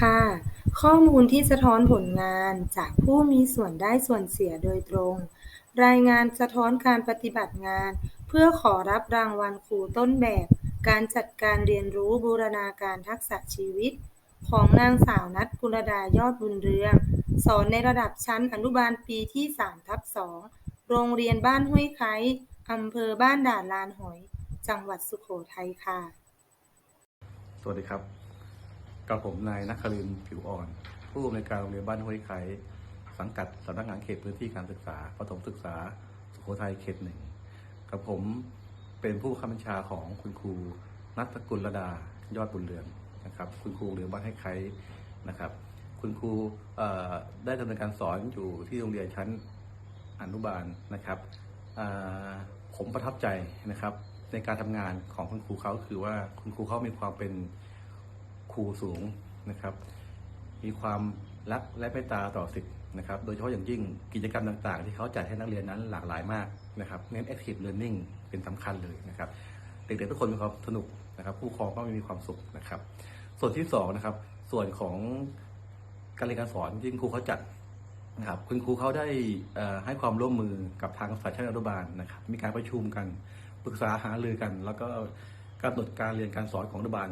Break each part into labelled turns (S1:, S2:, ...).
S1: ค่ะ ข้อมูลที่สะท้อนผลงานจากผู้มีส่วนได้ส่วนเสียโดยตรง รายงานสะท้อนการปฏิบัติงาน เพื่อขอรับรางวัลครูต้นแบบ การจัดการเรียนรู้บูรณาการทักษะชีวิต ของนางสาวนัทกุลดายอดบุญเรืองสอนในระดับชั้นอนุบาลปีที่3ทับ2โรงเรียนบ้านห้วยไคร้อำเภอบ้านด่านลานหอย จังหวัดสุโขทัยค่ะ
S2: สวัสดีครับ กับผมนายนักครินผิวอ่อน ผู้อำนวยการโรงเรียนบ้านห้วยไคร้สังกัดสำนักงานเขตพื้นที่การศึกษาประถมศึกษาสุโขทัยเขตหนึ่งกับผมเป็นผู้ข้าบัญชาของคุณครูนัทกุลระดายอดบุญเรืองนะครับ คุณครูเรียนบ้านห้วยไคร้นะครับ คุณครูได้ดำเนินการสอนอยู่ที่โรงเรียนชั้นอนุบาลนะครับผมประทับใจนะครับในการทำงานของคุณครูเขาคือว่าคุณครูเขามีความเป็น ครูสูงนะครับ มีความรักและเมตตาต่อสิทธิ์นะครับ โดยเฉพาะอย่างยิ่งกิจกรรมต่างๆ ที่เขาจัดให้นักเรียนนั้นหลากหลายมากนะครับเน้น active learning เป็นสำคัญเลยนะครับ เด็กๆทุกคนมีความสนุกนะครับ ผู้ปกครองก็มีความสุขนะครับ ส่วนที่สองนะครับ ส่วนของการเรียนการสอนที่ครูเขาจัดนะครับคุณครูเขาได้ให้ความร่วมมือกับทางสายชั้นอนุบาลนะครับ มีการประชุมกันปรึกษาหารือกัน แล้วก็ กำหนดการเรียนการสอนของอนุบาล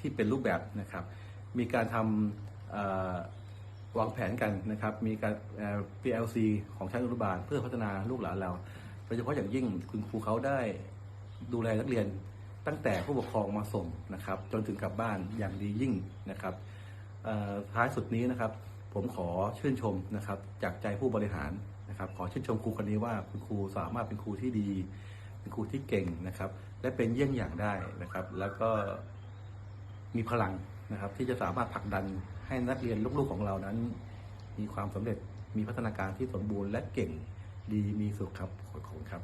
S2: ที่เป็นรูปแบบนะครับ มีการทำวางแผนกันนะครับ มีการ PLC ของชั้นอนุบาล เพื่อพัฒนาลูกหลานเราโดยเฉพาะอย่างยิ่งคุณครูเขาได้ดูแลนักเรียนตั้งแต่ผู้ปกครองมาส่งนะครับ จนถึงกลับบ้านอย่างดียิ่งนะครับท้ายสุดนี้นะครับ ผมขอชื่นชมนะครับ จากใจผู้บริหารนะครับ ขอชื่นชมครูคนนี้ว่าคุณครูสามารถเป็นครูที่ดี เป็นครูที่เก่งนะครับ และเป็นเยี่ยงอย่างได้นะครับ แล้วก็มีพลังนะครับ ที่จะสามารถผลักดันให้นักเรียนลูกๆของเรานั้น มีความสำเร็จมีพัฒนาการที่สมบูรณ์และเก่งดีมีสุขครับขอบคุณครับ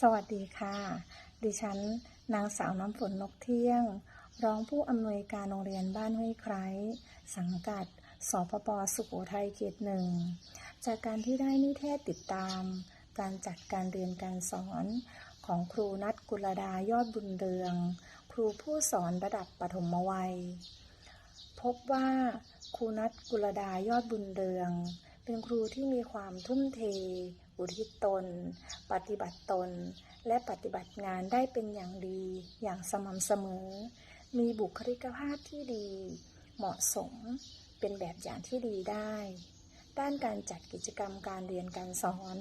S3: สวัสดีค่ะ ดิฉันนางสาวน้ำฝนนกเที่ยง รองผู้อำนวยการโรงเรียนบ้านห้วยไคร้สังกัดสพปสุโขทัยเขตหนึ่ง จากการที่ได้นิเทศติดตาม การจัดการเรียนการสอนของครูนัทกุลดายอดบุญเรือง ครูผู้สอนระดับปฐมวัย พบว่าครูนัทกุลดายอดบุญเรือง เป็นครูที่มีความทุ่มเท อุทิศตน ปฏิบัติตน และปฏิบัติงานได้เป็นอย่างดีอย่างสม่ำเสมอ มีบุคลิกภาพที่ดี เหมาะสม เป็นแบบอย่างที่ดีได้ ด้านการจัดกิจกรรมการเรียนการสอน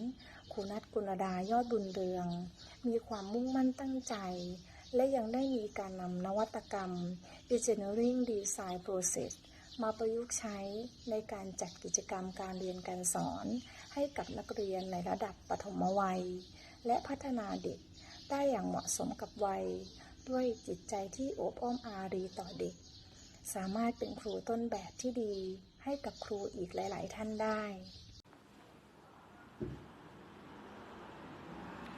S3: ครูนัทกุลดายอดบุญเรือง มีความมุ่งมั่นตั้งใจ และยังได้มีการนำนวัตกรรม Engineering Design Process มาประยุกต์ใช้ในการจัดกิจกรรมการเรียนการสอน ให้กับนักเรียนในระดับปฐมวัย และพัฒนาเด็กได้อย่างเหมาะสมกับวัย ด้วยจิตใจที่โอบอ้อมอารีต่อเด็ก สามารถเป็นครูต้นแบบที่ดี ให้กับครูอีกหลาย ๆ ท่านได้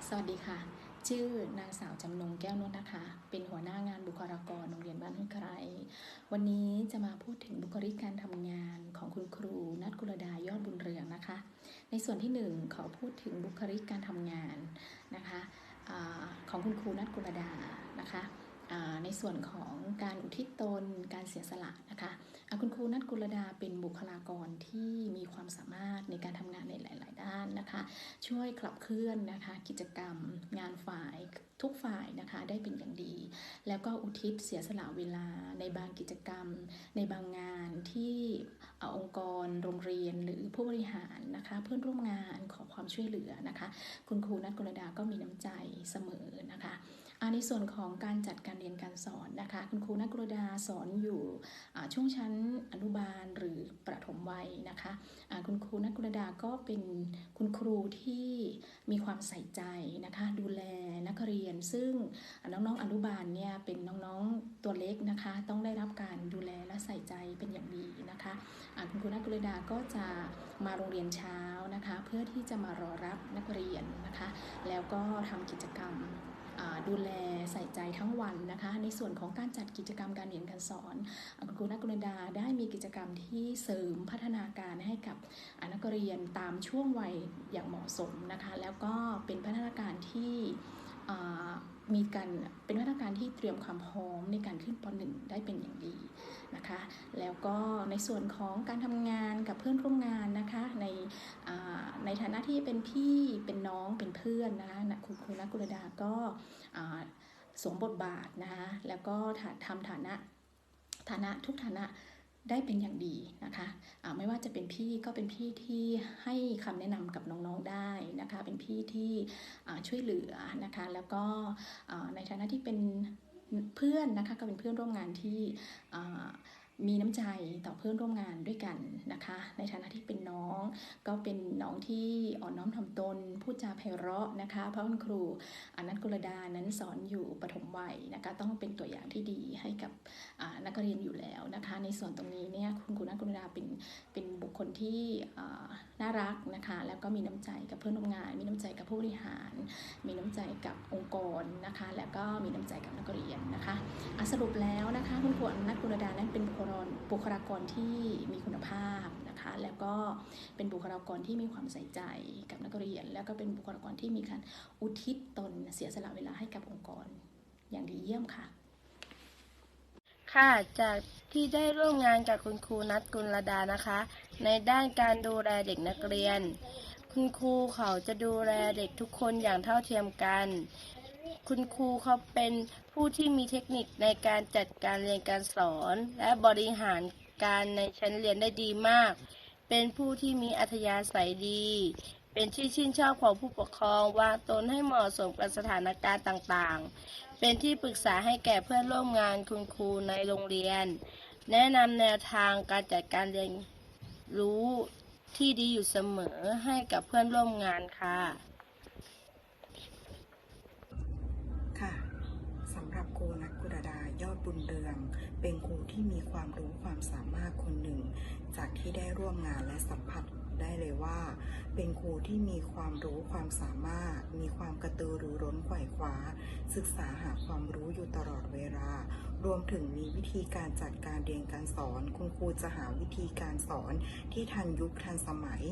S4: สวัสดีค่ะ ชื่อนางสาวจำนงแก้วนุชนะคะ เป็นหัวหน้างานบุคลากรโรงเรียนบ้านห้วยไคร้วันนี้จะมาพูดถึงบุคลิกการทำงานของคุณครู นัทกุลดายอดบุญเรืองนะคะ ในส่วนที่หนึ่งขอพูดถึงบุคลิกการทำงานนะคะอของคุณครูนัทกุลดานะคะ ในส่วนของการอุทิศตน การเสียสละนะคะอ่าคุณครูนัทกุลดาเป็นบุคลากรที่มีความสามารถในการทำงานในหลาย ๆ ด้านนะคะ ช่วยขับเคลื่อนนะคะกิจกรรม งานฝ่ายทุกฝ่ายนะคะได้เป็นอย่างดี แล้วก็อุทิศเสียสละเวลาในบางกิจกรรม ในบางงานที่อองค์กร โรงเรียนหรือผู้บริหารนะคะเพื่อนร่วมงานขอความช่วยเหลือนะคะ คุณครูนัทกรดาก็มีน้ำใจเสมอนะคะ อ่าในส่วนของการจัดการเรียนการสอนนะคะ คุณครูนัทกรดาสอนอยู่ช่วงชั้นอนุบาลหรือประถมวัยนะคะอ่าคุณครูนัทกุดาก็เป็นคุณครูที่มีความใส่ใจนะคะ ดูแลนักเรียน ซึ่งน้องๆอนุบาลเนี่ยเป็นน้องๆตัวเล็กนะคะ ต้องได้รับการดูแลและใส่ใจเป็นอย่างดีนะคะอ่าคุณครูนัทกุดาก็จะมาโรงเรียนเช้านะคะ เพื่อที่จะมารอรับนักเรียนนะคะ แล้วก็ทำกิจกรรม ดูแลใส่ใจทั้งวันนะคะ ในส่วนของการจัดกิจกรรมการเรียนการสอนคุณครูนักกุลดาได้มีกิจกรรมที่เสริมพัฒนาการให้กับนักเรียนตามช่วงวัยอย่างเหมาะสมนะคะ แล้วก็เป็นพัฒนาการที่ มีการเป็นมาตรการที่เตรียมความพร้อมในการขึ้นป .1 ได้เป็นอย่างดีนะคะ แล้วก็ในส่วนของการทำงานกับเพื่อนร่วมงานนะคะ ในในฐานะที่เป็นพี่เป็นน้องเป็นเพื่อนนะคะคุณครูนักกุลดาก็สวมบทบาทนะคะแล้วก็ทำฐานะฐานะทุกฐานะ ได้เป็นอย่างดีนะคะไม่ว่าจะเป็นพี่ก็เป็นพี่ที่ให้คำแนะนำกับน้องๆได้นะคะ เป็นพี่ที่ช่วยเหลือนะคะ แล้วก็ในฐานะที่เป็นเพื่อนนะคะก็เป็นเพื่อนร่วมงานที่มีน้ำใจต่อเพื่อนร่วมงานด้วยกันนะคะ ในฐานะที่เป็นน้องก็เป็นน้องที่อ่อนน้อมถ่อมตนพูดจาไพเราะนะคะ เพราะคุณครูอนัทกุลดานั้นสอนอยู่ปฐมวัยนะคะ ต้องเป็นตัวอย่างที่ดี กับอ่านักเรียนอยู่แล้วนะคะ ในส่วนตรงนี้เนี่ยคุณครูนัทกุลดาเป็นเป็นบุคคลที่น่ารักนะคะ แล้วก็มีน้ำใจกับเพื่อนร่วมงาน มีน้ำใจกับผู้บริหาร มีน้ำใจกับองค์กรนะคะ แล้วก็มีน้ำใจกับนักเรียนนะคะสรุปแล้วนะคะคุณครูนัทกุลดานั้นเป็นบุคลากรบุคลากรที่มีคุณภาพนะคะแล้วก็เป็นบุคลากรที่มีความใส่ใจกับนักเรียน แล้วก็เป็นบุคลากรที่มีการอุทิศตนเสียสละเวลาให้กับองค์กรอย่างดีเยี่ยมค่ะ
S5: ค่ะ จากที่ได้ร่วมงานกับคุณครูนัทกุลดานะคะ ในด้านการดูแลเด็กนักเรียน คุณครูเขาจะดูแลเด็กทุกคนอย่างเท่าเทียมกัน คุณครูเขาเป็นผู้ที่มีเทคนิคในการจัดการเรียนการสอน และบริหารการในชั้นเรียนได้ดีมาก เป็นผู้ที่มีอัธยาศัยดี เป็นที่ชื่นชอบของผู้ปกครอง วางตนให้เหมาะสมกับสถานการณ์ต่างๆ เป็นที่ปรึกษาให้แก่เพื่อนร่วมงานคุณครูในโรงเรียน แนะนำแนวทางการจัดการเรียนรู้ที่ดีอยู่เสมอให้กับเพื่อนร่วมงานค่ะ
S6: ค่ะสำ หรับครูนักกุลดายอดบุญเรือง เป็นครูที่มีความรู้ความสามารถคนหนึ่ง จากที่ได้ร่วมงานและสัมผัสได้เลยว่า เป็นครูที่มีความรู้ความสามารถ มีความกระตือรือร้นไขว่คว้า ศึกษาหาความรู้อยู่ตลอดเวลา รวมถึงมีวิธีการจัดการเรียนการสอน คุณครูจะหาวิธีการสอนที่ทันยุคทันสมัย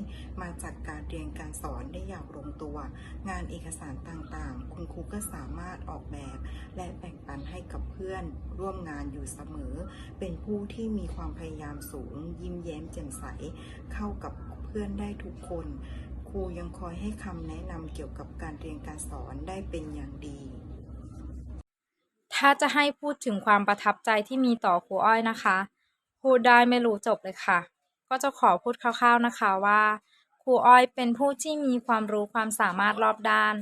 S6: มาจัดการเรียนการสอนได้อย่างลงตัว งานเอกสารต่างๆ คุณครูก็สามารถออกแบบ และแบ่งปันให้กับเพื่อนร่วมงานอยู่เสมอ เป็นผู้ที่มีความพยายามสูง ยิ้มแย้มแจ่มใส เข้ากับเพื่อนได้ทุกคน ครูยังคอยให้คำแนะนำเกี่ยวกับการเรียนการสอนได้เป็นอย่างดี
S7: ถ้าจะให้พูดถึงความประทับใจที่มีต่อครูอ้อยนะคะ พูดได้ไม่รู้จบเลยค่ะ ก็จะขอพูดคร่าวๆนะคะว่าครูอ้อยเป็นผู้ที่มีความรู้ความสามารถรอบด้าน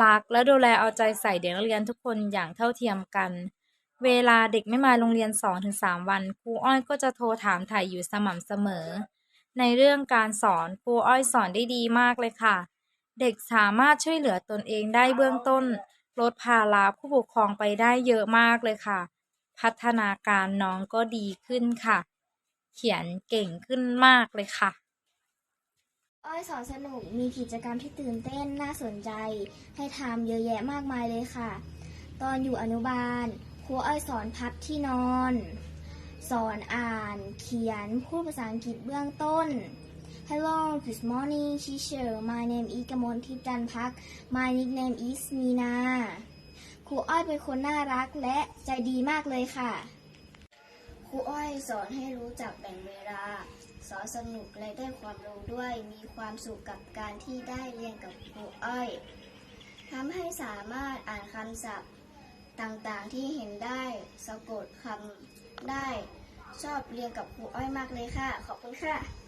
S7: รักและดูแลเอาใจใส่เด็กนักเรียนทุกคนอย่างเท่าเทียมกัน เวลาเด็กไม่มาโรงเรียน 2-3 วันครูอ้อยก็จะโทรถามถ่ายอยู่สม่ำเสมอ ในเรื่องการสอนครูอ้อยสอนได้ดีมากเลยค่ะ เด็กสามารถช่วยเหลือตนเองได้เบื้องต้น ลดภาระผู้ปกครองไปได้เยอะมากเลยค่ะ พัฒนาการน้องก็ดีขึ้นค่ะ เขียนเก่งขึ้นมากเลยค่ะ
S8: อ้อยสอนสนุกมีกิจกรรมที่ตื่นเต้นน่าสนใจ ให้ทำเยอะแยะมากมายเลยค่ะ ตอนอยู่อนุบาลครูอ้อยสอนพับที่นอน สอนอ่านเขียนพูดภาษาอังกฤษเบื้องต้น Hello good morning teacher my name is กมลทิพย์จันพัก my nickname is มีนาครูอ้อยเป็นคนน่ารักและใจดีมากเลยค่ะครูอ้อยสอนให้รู้จักแบ่งเวลา สอนสนุกและได้ความรู้ด้วย มีความสุขกับการที่ได้เรียนกับครูอ้อยทำให้สามารถอ่านคำศัพท์ต่างๆที่เห็นได้ สะกดคำได้ ชอบเรียนกับครูอ้อยมากเลยค่ะ ขอบคุณค่ะ